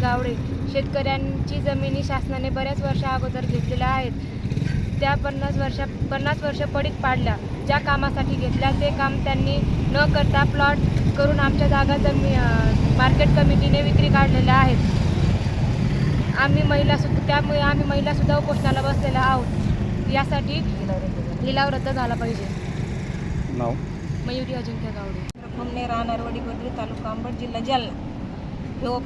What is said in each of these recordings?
गावडे शेतकऱ्यांची जमिनी शासनाने बऱ्याच वर्षा अगोदर घेतलेल्या आहेत. त्या पन्नास वर्षा पन्नास वर्ष पडीक पाडल्या. ज्या कामासाठी घेतल्या ते काम त्यांनी न करता प्लॉट करून आमच्या जागा जमी मार्केट कमिटीने विक्री काढलेल्या आहेत. आम्ही महिला सुद्धा त्यामुळे आम्ही महिलासुद्धा उपोषणाला बसलेल्या आहोत. यासाठी लिलाव रद्द झाला पाहिजे. नाव? मयुरी अजिंक्य गावडे. फुमणे राहणार वडीगोद्री तालुका अंबड जिल्हा जालना. ह्यो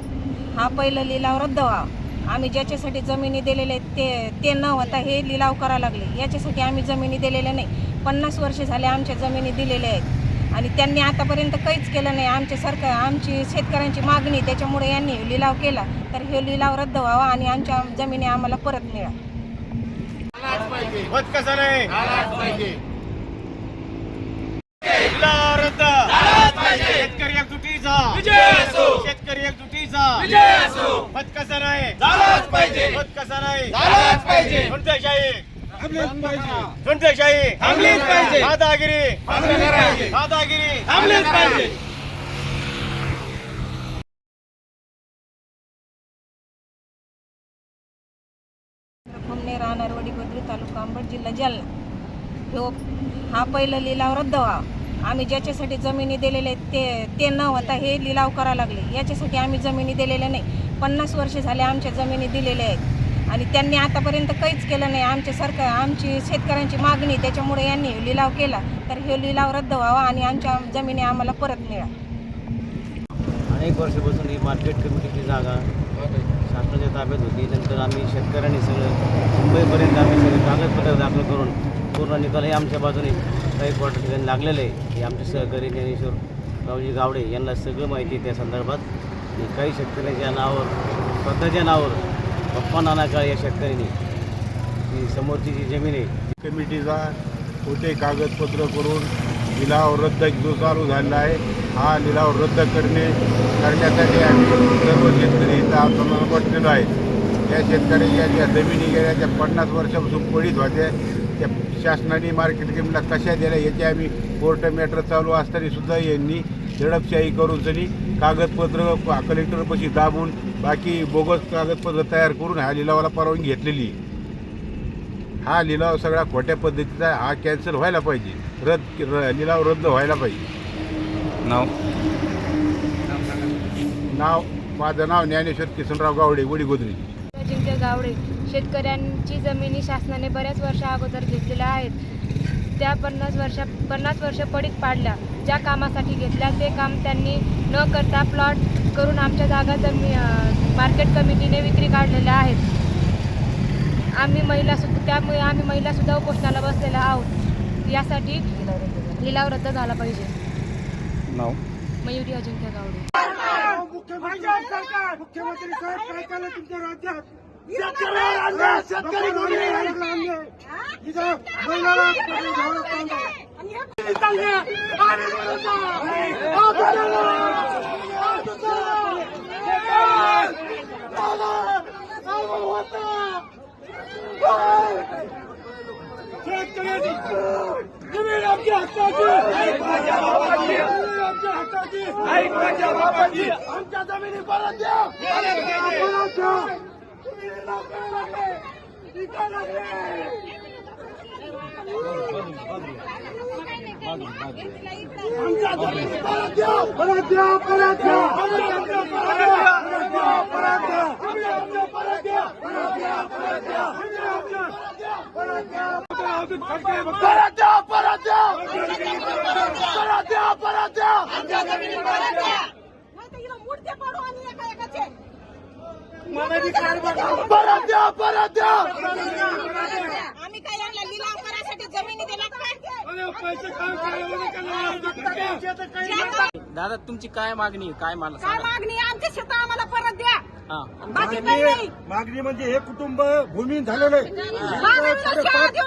हा पहिला लिलाव रद्द व्हावा आम्ही ज्याच्यासाठी जमिनी दिलेले आहेत ते ते न होता हे लिलाव करा लागले. याच्यासाठी आम्ही जमिनी दिलेल्या नाही. पन्नास वर्ष झाले आमच्या जमिनी दिलेल्या आहेत. आणि त्यांनी आतापर्यंत काहीच केलं नाही. आमचे सरकार आमची शेतकऱ्यांची मागणी त्याच्यामुळे यांनी लिलाव केला. तर हे लिलाव रद्द व्हावा आणि आमच्या जमिनी आम्हाला परत मिळा होत कसं नाही जिल्हा रद्द शेतकरी एकजुटीचा एकजुटीचा. होत कसं नाही होत कसं नाही झुंडशाही झुंडशाही दादागिरी दादागिरी फुमणे राहणार तालुका अंबड जिल्हा जालना. हा पहिला लिलाव रद्द व्हावा आम्ही ज्याच्यासाठी जमिनी दिलेल्या आहेत ते ते न होता हे लिलाव करा लागले. याच्यासाठी आम्ही जमिनी दिलेल्या नाही. पन्नास वर्षे झाले आमच्या जमिनी दिलेल्या आहेत. आणि त्यांनी आतापर्यंत काहीच केलं नाही. आमच्या सरकार आमची शेतकऱ्यांची मागणी त्याच्यामुळे यांनी लिलाव केला. तर हे लिलाव रद्द व्हावा आणि आमच्या जमिनी आम्हाला परत मिळा. अनेक वर्षापासून ही मार्केट कमिटीची जागा शासनाच्या ताब्यात होती. नंतर आम्ही शेतकऱ्यांनी सगळं मुंबईपर्यंत आम्ही सगळे कागदपत्र दाखल करून पूर्ण निकाल हे आमच्या बाजूने काही कोर्ट ठिकाणी लागलेलं आहे. हे आमचे सहकारी ज्ञानेश्वर रावजी गावडे यांना सगळं माहिती त्या संदर्भात. आणि काही शेतकऱ्यांच्या नावावर स्वतःच्या नावावर पप्पा नाना काळ या शेतकऱ्यांनी ही समोरची जी जमीन आहे कमिटीचा खोटे कागदपत्र करून लिलाव रद्द जो चालू झालेला आहे. हा लिलाव रद्द करणे करण्यासाठी आम्ही सर्व शेतकरी इथं आंदोलन बसलेलो आहे. त्या शेतकऱ्यांच्या ज्या जमिनी गेल्या त्या पन्नास वर्षापासून पडीत होत्या. त्या शासनाने मार्केट कमिटीला कशा दिल्या याची आम्ही कोर्ट मॅटर चालू असताना सुद्धा यांनी दडपशाही करून सनी कागदपत्र कलेक्टरपाशी दाबून बाकी बोगस कागदपत्र तयार करून ह्या लिलावाला परवानगी घेतलेली. आहे. हा लिलाव सगळा खोट्या पद्धतीचा. हा कॅन्सल व्हायला पाहिजे. रद्द र- लिलाव रद्द व्हायला पाहिजे. नाव? नाव? माझं नाव ज्ञानेश्वर किसनराव गावडे वडी गोदरी अजिंक्य गावडे शेतकऱ्यांची जमिनी शासनाने बऱ्याच वर्षा अगोदर घेतलेल्या आहेत. त्या पन्नास वर्षा पन्नास वर्ष पडीक पाडल्या. ज्या कामासाठी घेतल्या ते काम त्यांनी न करता प्लॉट करून आमच्या जागा जमी मार्केट कमिटीने विक्री काढलेल्या आहेत. आम्ही महिला सुद्धा त्यामुळे आम्ही महिलासुद्धा उपोषणाला बसलेल्या आहोत. यासाठी लिलाव रद्द झाला पाहिजे. नाव? मयुरी अजिंक्य गावडे. मुख्यमंत्री साहेब काय केलं तुमच्या राज्यात? आमच्या जमिनी परत द्या. परत द्या जमिनीला काय लागले? विकायला लागले. आमच्या जमिनी परत द्या परत द्या. आम्ही काय यांना लिलाव करायसाठी जमिनी काय दादा तुमची काय मागणी? काय मला काय सांगा मागणी आहे? आमचे शेत आम्हाला परत द्या हा. बाकी काही नाही. मागणी म्हणजे हे कुटुंब भूमीन झालेलं आहे.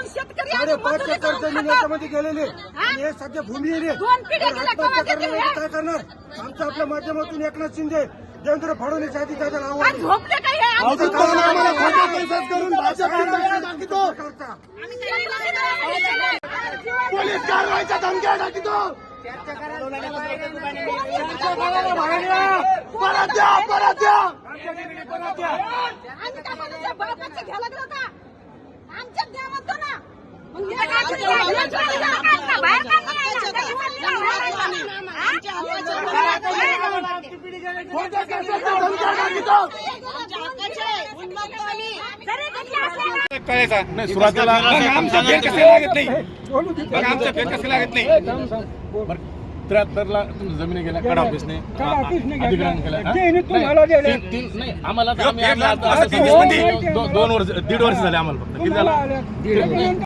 शेतकरी आणि साडेपाच मजुरी एकर करून जमीन खातात. याच्यामध्ये गेलेले आणि हे सध्या भूमिहीन आहे. दोन पिढ्या तर गेल्या, आत्महत्या केव्हा घेतील करणारे हे? काय करणार? आमच्या आपल्या माध्यमातून एकनाथ शिंदे देवेंद्र फडणवीस आधी त्याच्या नावावर झोपले आम्हाला पैसे करून दाखवतो. पोलीस कारवाईच्या धमक्या टाकतो. परत द्या परत द्या आम्ही काय म्हणायचं बापाचं घ्या लागलं का आमच्यात द्या म्हणतो ना मग हे काय तुम्ही बाहेर काढलं का? बाहेर काढलं नाही ना. त्याच्या वतीनं बाहेर काढलं ना. हा? कोणत्या केसाचा धमक्या टाकीतो? जरी घरी असलं ना, कळायचा? नाही सुरुवातीला आमचा फेर कसं लागत नाही. बघा आमचा फेर कसं लागत नाही. त्र्याहत्तरला तुमच्या जमिनी गेल्या कड ऑफिसने अधिग्रहण केलं हा? नाही, तीन- तीन- नाही आम्हाला तर आम्ही- आम्ही आता- आता दोन वर्ष दीड वर्ष झाले आम्हाला फक्त. किती झाला?